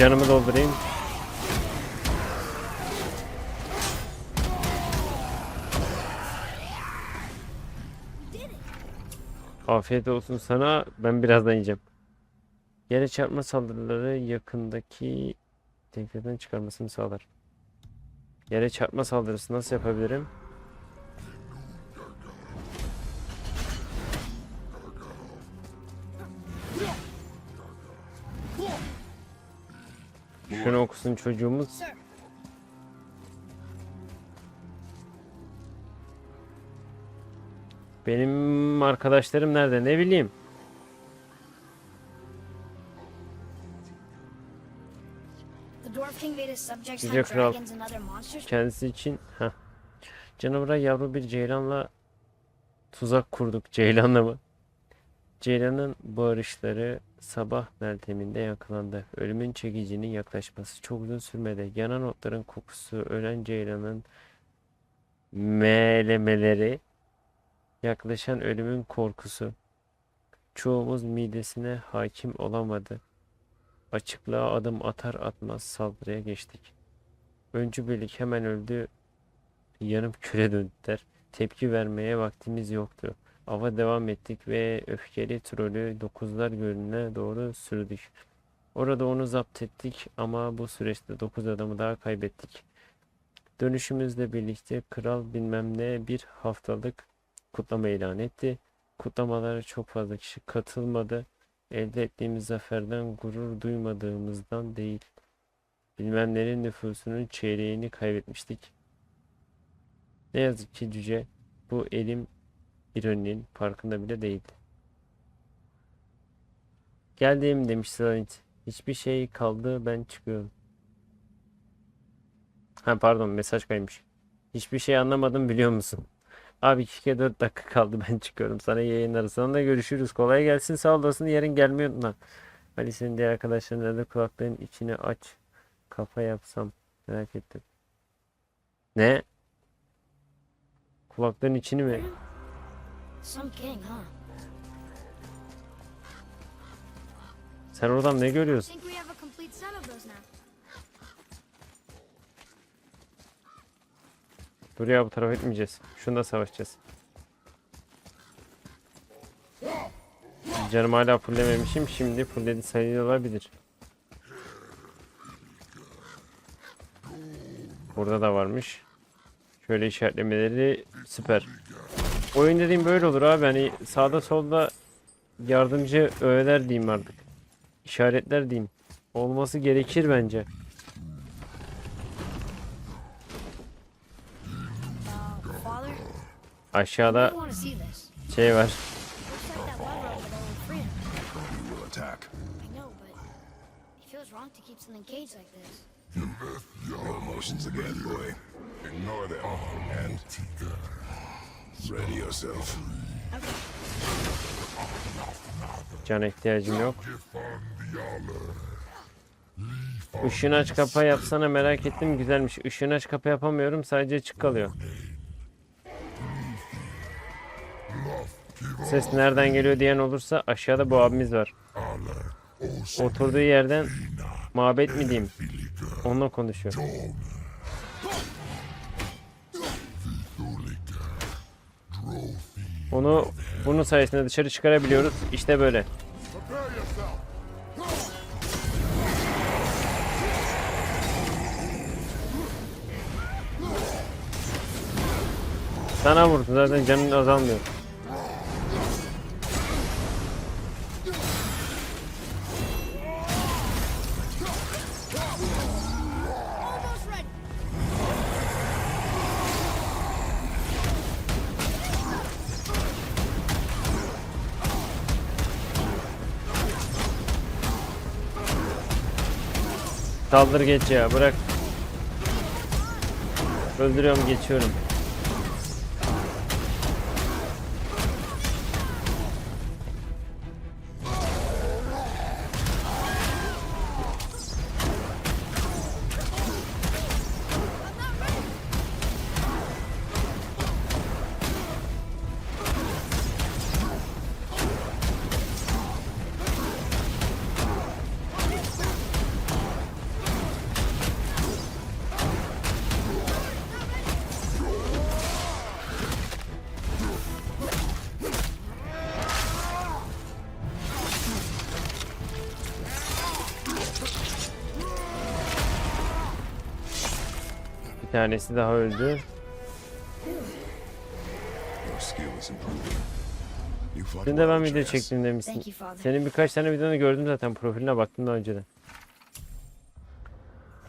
Canımı doldurayım. Afiyet olsun sana. Ben birazdan yiyeceğim. Yere çarpma saldırıları yakındaki tehlikeden çıkarmasını sağlar. Yere çarpma saldırısı nasıl yapabilirim? Şunu okusun çocuğumuz. Benim arkadaşlarım nerede ne bileyim. Yüce Kral. Kendisi için ha. Canavara yavru bir ceylanla tuzak kurduk. Ceylanla mı? Ceylanın bağırışları sabah melteminde yakalandı. Ölümün çekicinin yaklaşması çok uzun sürmedi. Yanan otların kokusu, ölen ceylanın melemeleri, yaklaşan ölümün korkusu. Çoğumuz midesine hakim olamadı. Açıklığa adım atar atmaz saldırıya geçtik. Öncü birlik hemen öldü. Yanıp küre döndüler. Tepki vermeye vaktimiz yoktu. Ava devam ettik ve öfkeli trolü dokuzlar gölüne doğru sürdük. Orada onu zapt ettik ama bu süreçte dokuz adamı daha kaybettik. Dönüşümüzle birlikte kral bilmem ne bir haftalık kutlama ilan etti. Kutlamalara çok fazla kişi katılmadı. Elde ettiğimiz zaferden gurur duymadığımızdan değil. Bilmemlerin nüfusunun çeyreğini kaybetmiştik. Ne yazık ki cüce bu elim ironinin farkında bile değildi. Geldim demiş Slanit. Hiçbir şey kaldı ben çıkıyorum. Ha pardon mesaj kaymış. Hiçbir şey anlamadım biliyor musun? Abi 2 4 dakika kaldı ben çıkıyorum. Sana yayınlarız. Sonra görüşürüz. Kolay gelsin sağ olasın. Yarın gelmiyor unutma. Ali senin diğer arkadaşların da kulaklığın içini aç. Kafa yapsam. Merak ettim. Ne? Kulaklığın içini mi? Some king, huh? Sen oradan ne görüyorsun? Think we have a complete set of those now. Dur ya bu tarafa gitmeyeceğiz. Şunda savaşacağız. Canım hala fullememişim. Şimdi fulledi sayılır olabilir. Burada da varmış. Şöyle işaretlemeleri süper. Oyun dediğim böyle olur abi. Hani sağda solda yardımcı öğeler diyeyim artık. İşaretler diyeyim. Olması gerekir bence. Aşağıda şey var. Like this. Your emotions again, boy. Ignore them and ready yourself. Cana ihtiyacım yok. Işığını aç kapa yapsana merak ettim güzelmiş. Işığını aç kapa yapamıyorum sadece açık kalıyor. Ses nereden geliyor diyen olursa aşağıda bu abimiz var. Oturduğu yerden mabet mi diyeyim? Onunla konuşuyor. Onu bunun sayesinde dışarı çıkarabiliyoruz. İşte böyle. Sana vurdu zaten canın azalmıyor. Saldır geç ya bırak. Öldürüyorum geçiyorum. Bir tanesi daha öldü. Dün de ben video çektim demişsin. Senin birkaç tane videonu gördüm zaten profiline baktım daha önceden.